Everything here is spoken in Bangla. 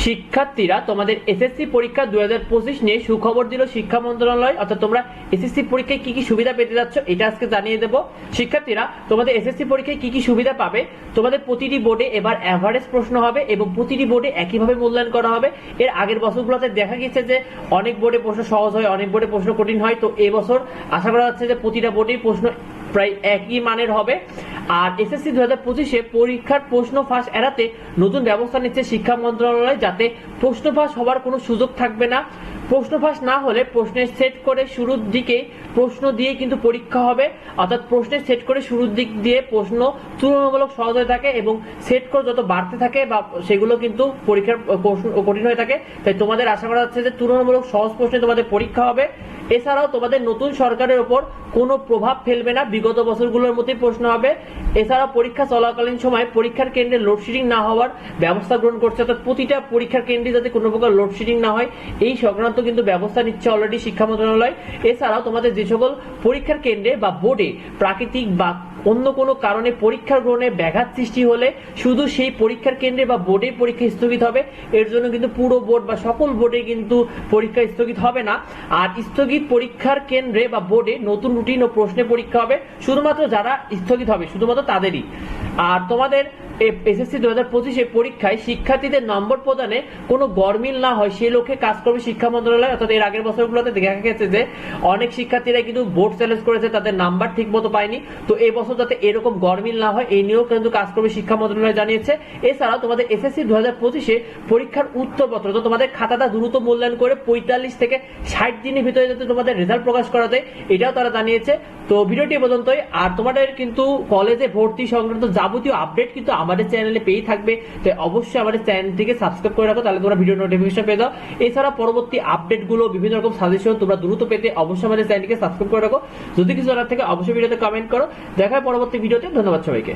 শিক্ষার্থীরা তোমাদের এসএসসি পরীক্ষা দু হাজার পঁচিশ নিয়ে সুখবর দিল শিক্ষা মন্ত্রণালয়। অর্থাৎ তোমরা এসএসসি পরীক্ষায় কি কি সুবিধা পেতে যাচ্ছ এটা আজকে জানিয়ে দেবো। শিক্ষার্থীরা, তোমাদের এসএসসি পরীক্ষায় কি কি সুবিধা পাবে? তোমাদের প্রতিটি বোর্ডে এবার অ্যাভারেজ প্রশ্ন হবে এবং প্রতিটি বোর্ডে একইভাবে মূল্যায়ন করা হবে। এর আগের বছরগুলোতে দেখা গেছে যে অনেক বোর্ডে প্রশ্ন সহজ হয়, অনেক বোর্ডে প্রশ্ন কঠিন হয়। তো এবছর আশা করা যাচ্ছে যে প্রতিটা বোর্ডেই প্রশ্ন প্রায় একই মানের হবে। আর এসএসসি দু হাজার পঁচিশে পরীক্ষার প্রশ্ন ফাঁস এড়াতে নতুন ব্যবস্থা নিচ্ছে শিক্ষা মন্ত্রণালয় যাতে প্রশ্ন ফাঁস হওয়ার কোনো সুযোগ থাকবে না। প্রশ্ন ফাঁস না হলে প্রশ্নের সেট করে শুরুর দিকে প্রশ্ন দিয়ে কিন্তু পরীক্ষা হবে। অর্থাৎ প্রশ্নের সেট করে শুরুর দিক দিয়ে প্রশ্ন তুলনামূলক সহজ হয়ে থাকে এবং সেট করে যত বাড়তে থাকে বা সেগুলো কিন্তু পরীক্ষার কঠিন হয়ে থাকে। তাই তোমাদের আশা করা যাচ্ছে যে তুলনামূলক সহজ প্রশ্নে তোমাদের পরীক্ষা হবে। এছাড়াও তোমাদের নতুন সরকারের ওপর কোনো প্রভাব ফেলবে না। বিগত বছরগুলোর মতোই প্রশ্ন হবে এছাড়া পরীক্ষা চলাকালীন সময় পরীক্ষার কেন্দ্রে লোডশেডিং না হওয়ার ব্যবস্থা গ্রহণ করছে, অর্থাৎ প্রতিটা পরীক্ষার কেন্দ্রে যাতে কোনো প্রকার লোডশেডিং না হয়, এই সংক্রান্ত কিন্তু ব্যবস্থা নিচ্ছে অলরেডি শিক্ষা মন্ত্রণালয়। এছাড়াও তোমাদের যে সকল পরীক্ষার কেন্দ্রে বা বোর্ডে প্রাকৃতিক বা অন্য কোনো কারণে পরীক্ষা গ্রহণে ব্যাঘাত সৃষ্টি হলে শুধু সেই পরীক্ষার কেন্দ্রে বা বোর্ডে পরীক্ষা স্থগিত হবে। এর জন্য কিন্তু পুরো বোর্ড বা সকল বোর্ডে কিন্তু পরীক্ষা স্থগিত হবে না। আর স্থগিত পরীক্ষার কেন্দ্রে বা বোর্ডে নতুন রুটিন ও প্রশ্নে পরীক্ষা হবে। শুধুমাত্র যারা স্থগিত হবে, শুধুমাত্র তাদেরই। আর তোমাদের এসএসসি দু হাজার পঁচিশে পরীক্ষায় শিক্ষার্থীদের নম্বর প্রদানে কোনো গরমিল না হয়। সে লক্ষ্যে কাজ করবে শিক্ষা মন্ত্রণালয়, অর্থাৎ এর আগের বছরগুলোতে দেখা গেছে যে অনেক শিক্ষার্থীরা কিন্তু বোর্ড চ্যালেঞ্জ করেছে, তাদের নাম্বার ঠিক মতো পায়নি। তো যাতে এরকম গরমিল না হয় এই নিয়েও কিন্তু কাজ করবে শিক্ষা মন্ত্রণালয় জানিয়েছে। এছাড়াও তোমাদের এসএসসি দু হাজার পঁচিশে পরীক্ষার উত্তরপত্র তো তোমাদের খাতাটা দ্রুত মূল্যায়ন করে পঁয়তাল্লিশ থেকে ষাট দিনের ভিতরে যাতে তোমাদের রেজাল্ট প্রকাশ করা যায়, এটাও তারা জানিয়েছে। তো ভিডিওটি পর্যন্তই। আর তোমাদের কিন্তু কলেজে ভর্তি সংক্রান্ত যাবতীয় আপডেট কিন্তু আমাদের চ্যানেলে পেয়ে থাকবে, তাই অবশ্যই আমাদের চ্যানেলটিকে সাবস্ক্রাইব করে রাখো, তাহলে তোমরা ভিডিও নোটিফিকেশন পেয়ে দাও এছাড়া পরবর্তী আপডেটগুলো বিভিন্ন রকম সাজেশন তোমরা দ্রুত পেতে অবশ্যই আমাদের চ্যানেলটিকে সাবস্ক্রাইব করে রাখো। যদি কিছু জানার থেকে, অবশ্যই ভিডিওতে কমেন্ট করো। দেখা হয় পরবর্তী ভিডিওতে ধন্যবাদ সবাইকে।